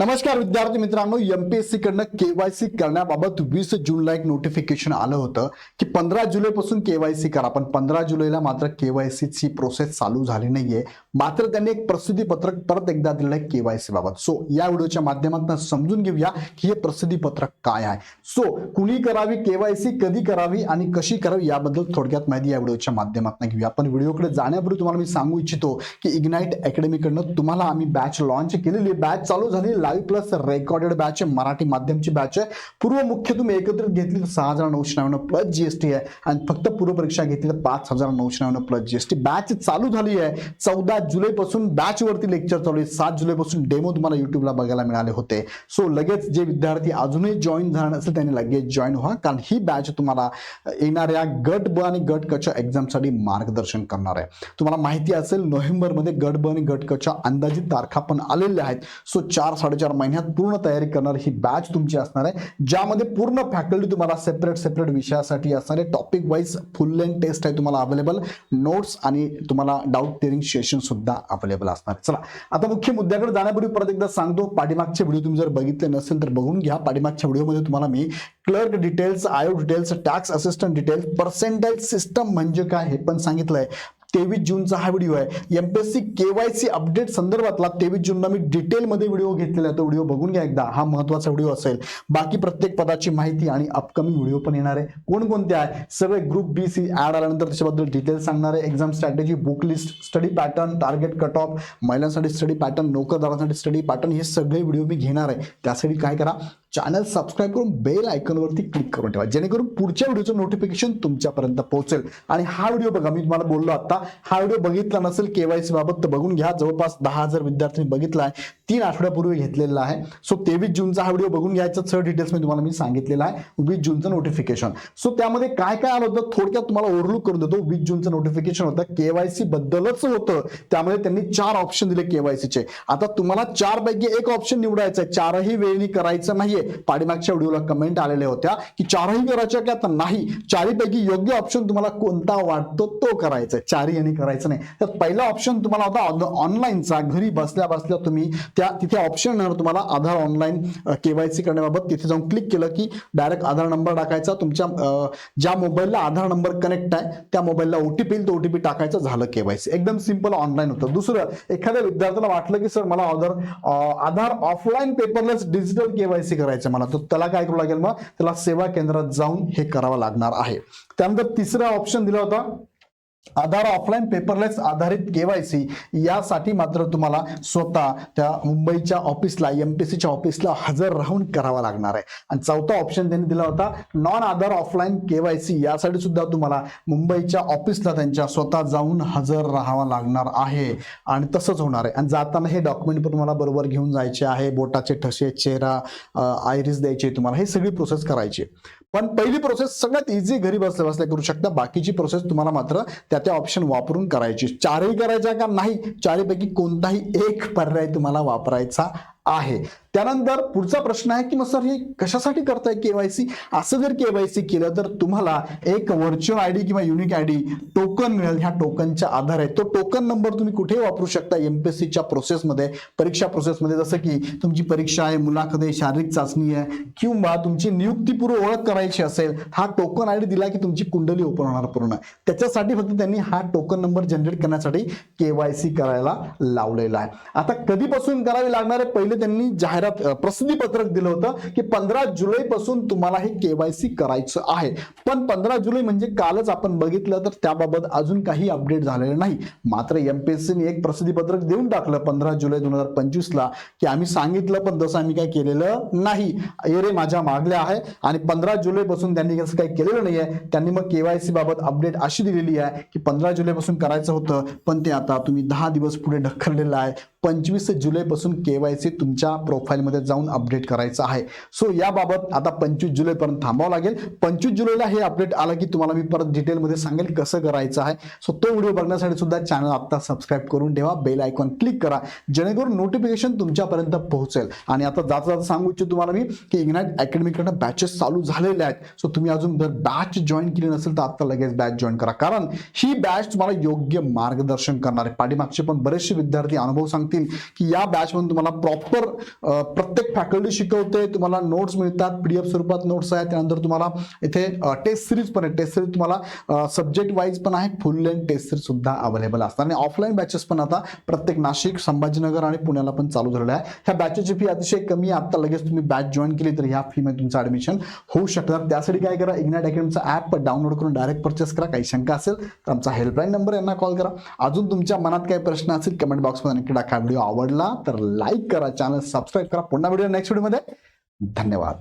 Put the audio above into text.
नमस्कार विद्यार्थी मित्रांनो एमपीएससी कडनं केवायसी करण्याबाबत वीस जूनला एक नोटिफिकेशन आलं होतं की पंधरा जुलैपासून केवायसी करा. पण पंधरा जुलैला मात्र केवायसीची प्रोसेस चालू झाली नाहीये. मात्र त्यांनी एक प्रसिद्धी पत्रक परत एकदा दिलेलं आहे केवायसी बाबत. सो या व्हिडिओच्या माध्यमातून समजून घेऊया की हे प्रसिद्धी पत्रक काय आहे. सो कुणी करावी केवायसी कधी करावी आणि कशी करावी याबद्दल थोडक्यात माहिती या व्हिडिओच्या माध्यमातून घेऊया. पण व्हिडिओकडे जाण्यापूर्वी तुम्हाला मी सांगू इच्छितो की इग्नाइट अकॅडमीकडनं तुम्हाला आम्ही बॅच लॉन्च केलेली बॅच चालू झाली लाईव्ह प्लस रेकॉर्डेड बॅच आहे मराठी माध्यमची बॅच आहे. पूर्व मुख्य तुम्ही एकत्रित घेतली तर सहा हजार नऊशे नव्याण्णव प्लस जीएसटी आहे आणि फक्त पूर्व परीक्षा घेतली तर पाच हजार नऊशे नव्याण्णव प्लस जीएसटी बॅच चालू झाली आहे. चौदा जुलैपासून बॅचवरती लेक्चर चालू आहे. सात जुलैपासून डेमो तुम्हाला युट्यूबला बघायला मिळाले होते. सो लगेच जे विद्यार्थी अजूनही जॉईन झाला नसेल त्यांनी लगेच जॉईन व्हा. कारण ही बॅच तुम्हाला येणाऱ्या गट ब आणि गट कच्या एक्झामसाठी मार्गदर्शन करणार आहे. तुम्हाला माहिती असेल नोव्हेंबरमध्ये गट ब आणि गट कच्या अंदाजित तारखा पण आलेल्या आहेत. सो चार साडेचार महिन्यात पूर्ण तयारी करणार ही बॅच तुमची असणार आहे ज्यामध्ये पूर्ण फॅकल्टी तुम्हाला सेपरेट सेपरेट विषयासाठी असणार आहे. Topic wise full length test आहे तुम्हाला अवेलेबल नोट्स आणि तुम्हाला डाऊट क्लिअरिंग सेशन सुद्धा अवेलेबल असणार आहे. चला आता मुख्य मुद्द्याकडे जाण्यापूर्वी परत एकदा सांगतो पाठीमागचे व्हिडिओ तुम्ही जर बघितले नसेल तर बघून घ्या. पाठीमागच्या व्हिडिओमध्ये तुम्हाला मी क्लर्क डिटेल्स आयो details tax assistant details percentile system म्हणजे काय हे पण सांगितलंय. तेवीस जूनचा हा व्हिडिओ आहे. एमपीएससी केवायसी अपडेट संदर्भातला तेवीस जूनला मी डिटेलमध्ये व्हिडिओ घेतलेला आहे. तो व्हिडिओ बघून घ्या एकदा. हा महत्त्वाचा व्हिडिओ असेल. बाकी प्रत्येक पदाची माहिती आणि अपकमिंग व्हिडिओ पण येणार आहे. कोणकोणते आहे? सगळे ग्रुप बी सी ऍड आल्यानंतर त्याच्याबद्दल डिटेल्स सांगणार आहे. Exam strategy book list study pattern target cut off महिलांसाठी स्टडी पॅटर्न नोकरदारांसाठी स्टडी पॅटर्न हे सगळे व्हिडिओ मी घेणार आहे. त्यासाठी काय करा? चॅनल सबस्क्राईब करून बेल आयकॉनवरती क्लिक करून ठेवा. जेणेकरून पुढच्या व्हिडिओचं नोटिफिकेशन तुमच्यापर्यंत पोहोचेल. आणि हा व्हिडिओ बघा मी तुम्हाला बोललो आता हा व्हिडिओ बघितला नसेल केवायसी बाबत तर बघून घ्या. जवळपास दहा हजार विद्यार्थ्यांनी बघितला आहे. तीन आठवड्यापूर्वी घेतलेला आहे. सो तेवीस जूनचा हा व्हिडिओ बघून घ्यायचा. सर डिटेल्स मी तुम्हाला मी सांगितलेलं आहे. वीस जूनचं नोटिफिकेशन सो त्यामध्ये काय काय आलं होतं? थोडक्यात तुम्हाला ओव्हरलुक करून देतो. वीस जूनचं नोटिफिकेशन होतं. केवायसी बद्दलच होतं. त्यामध्ये त्यांनी चार ऑप्शन दिले केवायसीचे. आता तुम्हाला चार पैकी एक ऑप्शन निवडायचं आहे. चारही वेळी करायचं नाहीये. पाठीमागच्या व्हिडिओला कमेंट आलेल्या होत्या की चारही करायच्या की आता नाही. चारीपैकी योग्य ऑप्शन तुम्हाला कोणता वाटतो तो करायचा आहे. चारही यांनी करायचं नाही. तर पहिला ऑप्शन तुम्हाला होता ऑनलाईनचा. घरी बसल्या बसल्या तुम्ही त्या तिथे ऑप्शन येणार तुम्हाला आधार ऑनलाईन केवायसी करण्याबाबत. तिथे जाऊन क्लिक केलं की डायरेक्ट आधार नंबर टाकायचा. तुमच्या ज्या मोबाईलला आधार नंबर कनेक्ट आहे त्या मोबाईलला ओटीपी येईल. तो ओटीपी टाकायचं. झालं केवायसी एकदम सिंपल ऑनलाईन होतं. दुसरं एखाद्या विद्यार्थ्याला वाटलं की सर मला Aadhaar Aadhaar offline paperless digital KYC करायचं मला तर त्याला काय करावं लागेल मग? त्याला सेवा केंद्रात जाऊन हे करावं लागणार आहे. त्यानंतर तिसरा ऑप्शन दिला होता आधार ऑफलाईन पेपरलेस आधारित केवायसी यासाठी मात्र तुम्हाला स्वतः त्या मुंबईच्या ऑफिसला एमपीसीच्या ऑफिसला हजर राहून करावा लागणार आहे. आणि चौथा ऑप्शन त्यांनी दिला होता नॉन आधार ऑफलाईन केवायसी यासाठी सुद्धा तुम्हाला मुंबईच्या ऑफिसला त्यांच्या स्वतः जाऊन हजर राहावा लागणार आहे. आणि तसंच होणार आहे. आणि जाताना हे डॉक्युमेंट पण तुम्हाला बरोबर घेऊन जायचे आहे. बोटाचे ठसे चेहरा आयरिस द्यायचे तुम्हाला. हे सगळी प्रोसेस करायची पण पहिली प्रोसेस सगळ्यात इझी घरी बसल्या बसल्या करू शकता. बाकीची प्रोसेस तुम्हाला मात्र त्या त्या ऑप्शन वापरून करायचे. चारही करायच्या का नाही? चारहीपैकी कोणताही एक पर्याय तुम्हाला वापरायचा आहे. त्यानंतर पुढचा प्रश्न आहे की मग सर हे कशासाठी करताय केवायसी असं जर केवायसी केलं तर तुम्हाला एक व्हर्च्युअल आयडी किंवा युनिक आयडी टोकन मिळेल. ह्या टोकनच्या आधारे. तो टोकन नंबर तुम्ही कुठे वापरू शकता एमपीएससीच्या प्रोसेसमध्ये परीक्षा प्रोसेसमध्ये जसं की तुमची परीक्षा आहे मुलाखत आहे शारीरिक चाचणी आहे किंवा तुमची नियुक्तीपूर्व ओळख करायची असेल हा टोकन आयडी दिला की तुमची कुंडली ओपन होणार पूर्ण. त्याच्यासाठी फक्त त्यांनी हा टोकन नंबर जनरेट करण्यासाठी केवायसी करायला लावलेला आहे. आता कधीपासून करावी लागणार आहे? पहिले त्यांनी जाहिरात प्रसिद्धीपत्रक पत्रक दिलं होतं की पंधरा जुलै पासून तुम्हाला हे केवायसी करायचं आहे. पण पंधरा जुलै म्हणजे कालच आपण बघितलं तर त्याबाबत अजून काही अपडेट झालेलं नाही. मात्र एमपीएससीने एक प्रसिद्धीपत्रक देऊन टाकलं पंधरा जुलै दोन हजार पंचवीसला की आम्ही सांगितलं पण तसं आम्ही काय केलेलं नाही. एरे माझ्या मागल्या आहे आणि पंधरा जुलै पासून त्यांनी असं काही केलेलं नाहीये. त्यांनी मग केवायसी बाबत अपडेट अशी दिलेली आहे की पंधरा जुलै पासून करायचं होतं पण ते आता तुम्ही दहा दिवस पुढे ढकललेलं आहे. पंचवीस जुलैपासून के वाय सी तुमच्या प्रोफाईलमध्ये जाऊन अपडेट करायचं आहे. सो याबाबत आता पंचवीस जुलैपर्यंत थांबावं लागेल. पंचवीस जुलैला हे अपडेट आलं की तुम्हाला मी परत डिटेलमध्ये सांगेल कसं करायचं आहे. सो तो व्हिडिओ बघण्यासाठी सुद्धा चॅनल आत्ता सबस्क्राईब करून ठेवा. बेल आयकॉन क्लिक करा. जेणेकरून नोटिफिकेशन तुमच्यापर्यंत पोहोचेल. आणि आता जाता जाता सांगू इच्छितो तुम्हाला मी की इग्नाइट अकॅडमीकडनं बॅचेस चालू झालेले आहेत. सो तुम्ही अजून जर बॅच जॉईन केली नसेल तर आत्ता लगेच बॅच जॉईन करा. कारण ही बॅच तुम्हाला योग्य मार्गदर्शन करणार आहे. पाठीमागचे पण बरेचसे विद्यार्थी अनुभव सांगतात. सांगतील की या बॅचमध्ये तुम्हाला प्रॉपर प्रत्येक फॅकल्टी शिकवते तुम्हाला नोट्स मिळतात पीडीएफ स्वरूपात नोट्स आहेत त्यानंतर तुम्हाला इथे टेस्ट सिरीज पण आहे टेस्ट सिरीज तुम्हाला सब्जेक्ट वाईज पण आहे फुल लेंथ टेस्ट सिरीज सुद्धा अवेलेबल असतात. आणि ऑफलाईन बॅचेस पण आता प्रत्येक नाशिक संभाजीनगर आणि पुण्याला पण चालू झालेलं आहे ह्या बॅचेची फी अतिशय कमी आहे. आता लगेच तुम्ही बॅच जॉईन केली तर ह्या फी मध्ये तुमचं ऍडमिशन होऊ शकतात त्यासाठी काय करा इग्नाट अकॅडमीचा ऍप डाउनलोड करून डायरेक्ट परचेस करा. काही शंका असेल तर आमचा हेल्पलाईन नंबर यांना कॉल करा. अजून तुमच्या मनात काही प्रश्न असेल कमेंट बॉक्समध्ये नक्की टाका. व्हिडिओ आवडला तर लाईक करा चॅनल सबस्क्राईब करा. पुन्हा व्हिडिओ नेक्स्ट व्हिडिओमध्ये धन्यवाद.